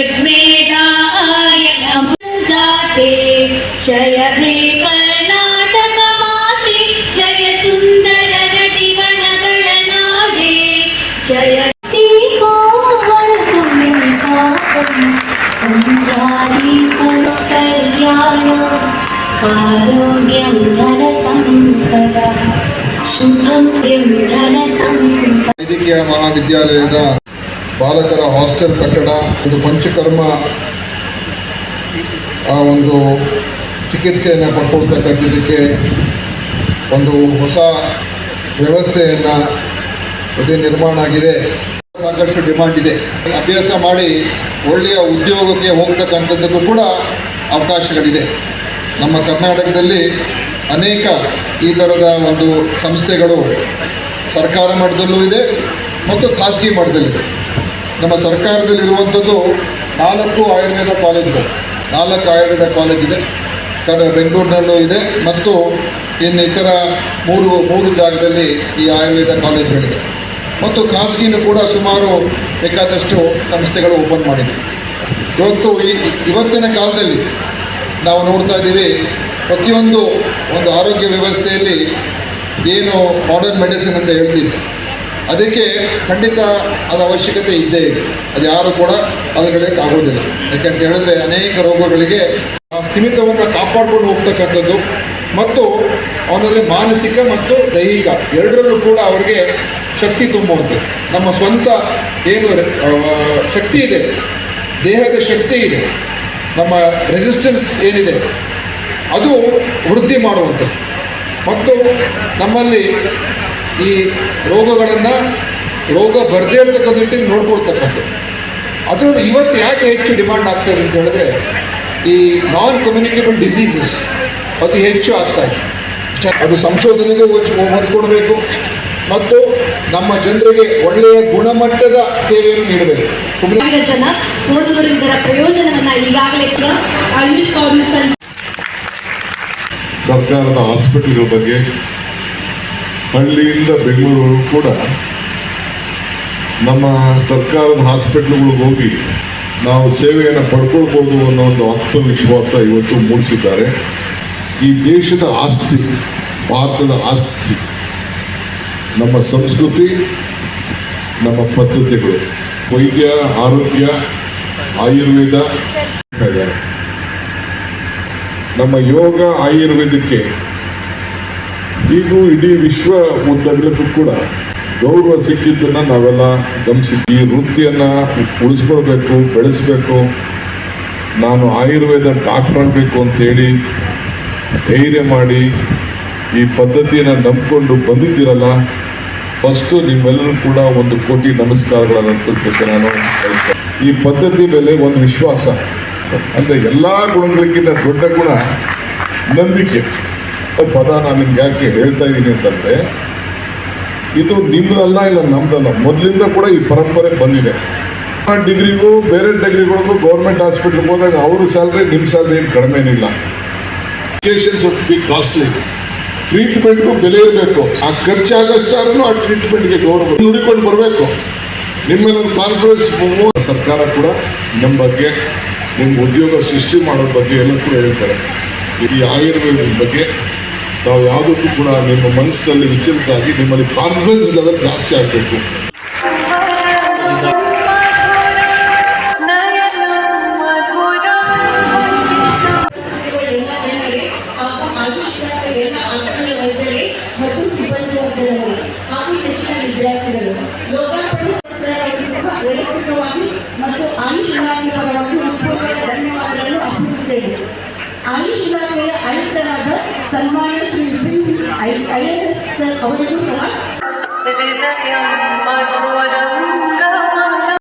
ऋग्वेदाय नमो जाते जय हे कर्णाटक माते जय सुन्दर नटिवन गणनाडे जय सञ्चारी करो कल्याणम् आरोग्यं धनसम्पदः शुभं धनसम्पदः वैदिकीय महाविद्यालयದ ಬಾಲಕರ ಹಾಸ್ಟೆಲ್ ಕಟ್ಟಡ, ಇದು ಪಂಚಕರ್ಮ, ಆ ಒಂದು ಚಿಕಿತ್ಸೆಯನ್ನು ಪಡ್ಕೊಳ್ತಕ್ಕಂಥದ್ದಕ್ಕೆ ಒಂದು ಹೊಸ ವ್ಯವಸ್ಥೆಯನ್ನು ಅದೇ ನಿರ್ಮಾಣ ಆಗಿದೆ. ಸಾಕಷ್ಟು ಡಿಮಾಂಡ್ ಇದೆ. ಅಭ್ಯಾಸ ಮಾಡಿ ಒಳ್ಳೆಯ ಉದ್ಯೋಗಕ್ಕೆ ಹೋಗ್ತಕ್ಕಂಥದ್ದಕ್ಕೂ ಕೂಡ ಅವಕಾಶಗಳಿದೆ. ನಮ್ಮ ಕರ್ನಾಟಕದಲ್ಲಿ ಅನೇಕ ಈ ಥರದ ಒಂದು ಸಂಸ್ಥೆಗಳು ಸರ್ಕಾರ ಮಟ್ಟದಲ್ಲೂ ಇದೆ ಮತ್ತು ಖಾಸಗಿ ಮಟ್ಟದಲ್ಲಿದೆ ನಮ್ಮ ಸರ್ಕಾರದಲ್ಲಿರುವಂಥದ್ದು ನಾಲ್ಕು ಆಯುರ್ವೇದ ಕಾಲೇಜುಗಳು. ನಾಲ್ಕು ಆಯುರ್ವೇದ ಕಾಲೇಜ್ ಇದೆ. ಕರ ಬೆಂಗಳೂರಿನಲ್ಲೂ ಇದೆ ಮತ್ತು ಇನ್ನು ಇತರ ಮೂರು ಮೂರು ಜಾಗದಲ್ಲಿ ಈ ಆಯುರ್ವೇದ ಕಾಲೇಜುಗಳಿದೆ. ಮತ್ತು ಖಾಸಗಿನೂ ಕೂಡ ಸುಮಾರು ಬೇಕಾದಷ್ಟು ಸಂಸ್ಥೆಗಳು ಓಪನ್ ಮಾಡಿದೆ. ಇವತ್ತು ಈ, ಇವತ್ತಿನ ಕಾಲದಲ್ಲಿ ನಾವು ನೋಡ್ತಾ ಇದ್ದೀವಿ, ಪ್ರತಿಯೊಂದು ಒಂದು ಆರೋಗ್ಯ ವ್ಯವಸ್ಥೆಯಲ್ಲಿ ಏನು ಮಾಡರ್ನ್ ಮೆಡಿಸಿನ್ ಅಂತ ಹೇಳ್ತೀವಿ ಅದಕ್ಕೆ ಖಂಡಿತ ಅದರ ಅವಶ್ಯಕತೆ ಇದ್ದೇ ಇದೆ. ಅದು ಯಾರು ಕೂಡ ಅದಕ್ಕೆ ಆಗೋದಿಲ್ಲ. ಯಾಕಂತ ಹೇಳಿದ್ರೆ ಅನೇಕ ರೋಗಗಳಿಗೆ ಆ ಸೀಮಿತವಾಗಿ ಕಾಪಾಡ್ಕೊಂಡು ಹೋಗ್ತಕ್ಕಂಥದ್ದು ಮತ್ತು ಅವನಲ್ಲಿ ಮಾನಸಿಕ ಮತ್ತು ದೈಹಿಕ ಎರಡರಲ್ಲೂ ಕೂಡ ಅವರಿಗೆ ಶಕ್ತಿ ತುಂಬುವಂಥದ್ದು. ನಮ್ಮ ಸ್ವಂತ ಏನು ಶಕ್ತಿ ಇದೆ. ದೇಹದ ಶಕ್ತಿ ಇದೆ. ನಮ್ಮ ರೆಸಿಸ್ಟೆನ್ಸ್ ಏನಿದೆ, ಅದು ವೃದ್ಧಿ ಮಾಡುವಂಥದ್ದು. ಮತ್ತು ನಮ್ಮಲ್ಲಿ ಈ ರೋಗಗಳನ್ನು ರೋಗ ಬರದೇ ಇರತಕ್ಕಂಥ ರೀತಿಯಲ್ಲಿ ನೋಡ್ಕೊಳ್ತಕ್ಕಂಥದ್ದು. ಅದರಲ್ಲೂ ಇವತ್ತು ಯಾಕೆ ಹೆಚ್ಚು ಡಿಮಾಂಡ್ ಆಗ್ತದೆ ಅಂತ ಹೇಳಿದ್ರೆ ಈ ನಾನ್ ಕಮ್ಯುನಿಕೇಬಲ್ ಡಿಸೀಸಸ್ ಅತಿ ಹೆಚ್ಚು ಆಗ್ತಾ ಇದೆ. ಅದು ಸಂಶೋಧನೆಗೆ ಹೊಂದ್ಕೊಡ್ಬೇಕು ಕೊಡಬೇಕು ಮತ್ತು ನಮ್ಮ ಜನರಿಗೆ ಒಳ್ಳೆಯ ಗುಣಮಟ್ಟದ ಸೇವೆಯನ್ನು ನೀಡಬೇಕು. ಜನ ಓದುಗರು ಇದರ ಪ್ರಯೋಜನವನ್ನ ಈಗಾಗಲೇ ಆಯುಷ್ ಕೌನ್ಸಿಲ್ ಸರ್ಕಾರದ ಹಾಸ್ಪಿಟಲ್ಗಳ ಬಗ್ಗೆ ಹಳ್ಳಿಯಿಂದ ಬೆಂಗಳೂರು ಕೂಡ ನಮ್ಮ ಸರ್ಕಾರದ ಹಾಸ್ಪಿಟ್ಲ್ಗಳಿಗೆ ಹೋಗಿ ನಾವು ಸೇವೆಯನ್ನು ಪಡ್ಕೊಳ್ಬೋದು ಅನ್ನೋ ಒಂದು ಆತ್ಮವಿಶ್ವಾಸ ಇವತ್ತು ಮೂಡಿಸಿದ್ದಾರೆ. ಈ ದೇಶದ ಆಸ್ತಿ, ಭಾರತದ ಆಸ್ತಿ, ನಮ್ಮ ಸಂಸ್ಕೃತಿ, ನಮ್ಮ ಪದ್ಧತಿಗಳು, ವೈದ್ಯ, ಆರೋಗ್ಯ, ಆಯುರ್ವೇದ ನಮ್ಮ ಯೋಗ ಆಯುರ್ವೇದಕ್ಕೆ ಈಗೂ ಇಡೀ ವಿಶ್ವ ಉದ್ದಗಲಕ್ಕೂ ಕೂಡ ಗೌರವ ಸಿಕ್ಕಿದ್ದನ್ನ ನಾವೆಲ್ಲ ಗಮನಿಸಿದ್ವಿ. ಈ ವೃತ್ತಿಯನ್ನ ಉಳಿಸ್ಕೊಳ್ಬೇಕು, ಬೆಳೆಸಬೇಕು. ನಾನು ಆಯುರ್ವೇದ ಡಾಕ್ಟರ್ ಆಗಬೇಕು ಅಂತೇಳಿ ಧೈರ್ಯ ಮಾಡಿ ಈ ಪದ್ಧತಿಯನ್ನು ನಂಬಿಕೊಂಡು ಬಂದಿದ್ದೀರಲ್ಲ, ಫಸ್ಟು ನಿಮ್ಮೆಲ್ಲರೂ ಕೂಡ ಒಂದು ಕೋಟಿ ನಮಸ್ಕಾರಗಳನ್ನು ಅರ್ಪಿಸ್ಬೇಕು ನಾನು. ಈ ಪದ್ಧತಿ ಮೇಲೆ ಒಂದು ವಿಶ್ವಾಸ. ಅಂದರೆ ಎಲ್ಲಾ ಗುಣಗಳಿಗಿಂತ ದೊಡ್ಡ ಗುಣ ನಂಬಿಕೆ. ಪದ ನಾನು ನಿಮ್ಗೆ ಯಾಕೆ ಹೇಳ್ತಾ ಇದ್ದೀನಿ ಅಂತಂದರೆ, ಇದು ನಿಮ್ಮದಲ್ಲ ಇಲ್ಲ ನಮ್ಮದಲ್ಲ ಮೊದಲಿಂದ ಕೂಡ ಈ ಪರಂಪರೆ ಬಂದಿದೆ. ಡಿಗ್ರಿಗೂ ಬೇರೆ ಡಿಗ್ರಿಗಳಿಗೂ ಗೌರ್ಮೆಂಟ್ ಹಾಸ್ಪಿಟ್ಲ್ಗೆ ಹೋದಾಗ ಅವರು ಸ್ಯಾಲ್ರಿ ನಿಮ್ಮ ಸ್ಯಾಲ್ರಿ ಏನು ಕಡಿಮೆ ಏನಿಲ್ಲ ಎಜುಕೇಷನ್ ಶುಡ್ ಬಿ ಕಾಸ್ಟ್ಲಿ ಟ್ರೀಟ್ಮೆಂಟ್ಗೂ ಬೆಲೆ ಇರಬೇಕು. ಆ ಖರ್ಚಾಗಷ್ಟಾದ್ರೂ ಆ ಟ್ರೀಟ್ಮೆಂಟ್ಗೆ ಗೌರವ ನುಡಿಕೊಂಡು ಬರಬೇಕು. ನಿಮ್ಮೇನೊಂದು ಕಾನ್ಫರೆನ್ಸ್ ಸರ್ಕಾರ ಕೂಡ ನಮ್ಮ ಬಗ್ಗೆ ನಿಮ್ಮ ಉದ್ಯೋಗ ಸೃಷ್ಟಿ ಮಾಡೋ ಬಗ್ಗೆ ಎಲ್ಲ ಕೂಡ ಹೇಳ್ತಾರೆ. ಈ ಆಯುರ್ವೇದದ ಬಗ್ಗೆ ತಾವು ಯಾವುದಕ್ಕೂ ಕೂಡ ನಿಮ್ಮ ಮನಸ್ಸಲ್ಲಿ ವಿಚಲಿತ ಆಗಿ ನಿಮ್ಮಲ್ಲಿ ಕಾನ್ಫಿಡೆನ್ಸ್ ಲೆವೆಲ್ ಜಾಸ್ತಿ ಆಗಬೇಕು. ಆಯುಷ್ ಇಲಾಖೆಯ ಆಯುಕ್ತರಾದ ಸನ್ಮಾನ್ಯ ಶ್ರೀ ವಿಪಿನ್ ಸಿಂಗ್ ಐ ಎಸ್ ಅವರಿಗೂ ಸಹ ಹೃದಯ ಮಧುರ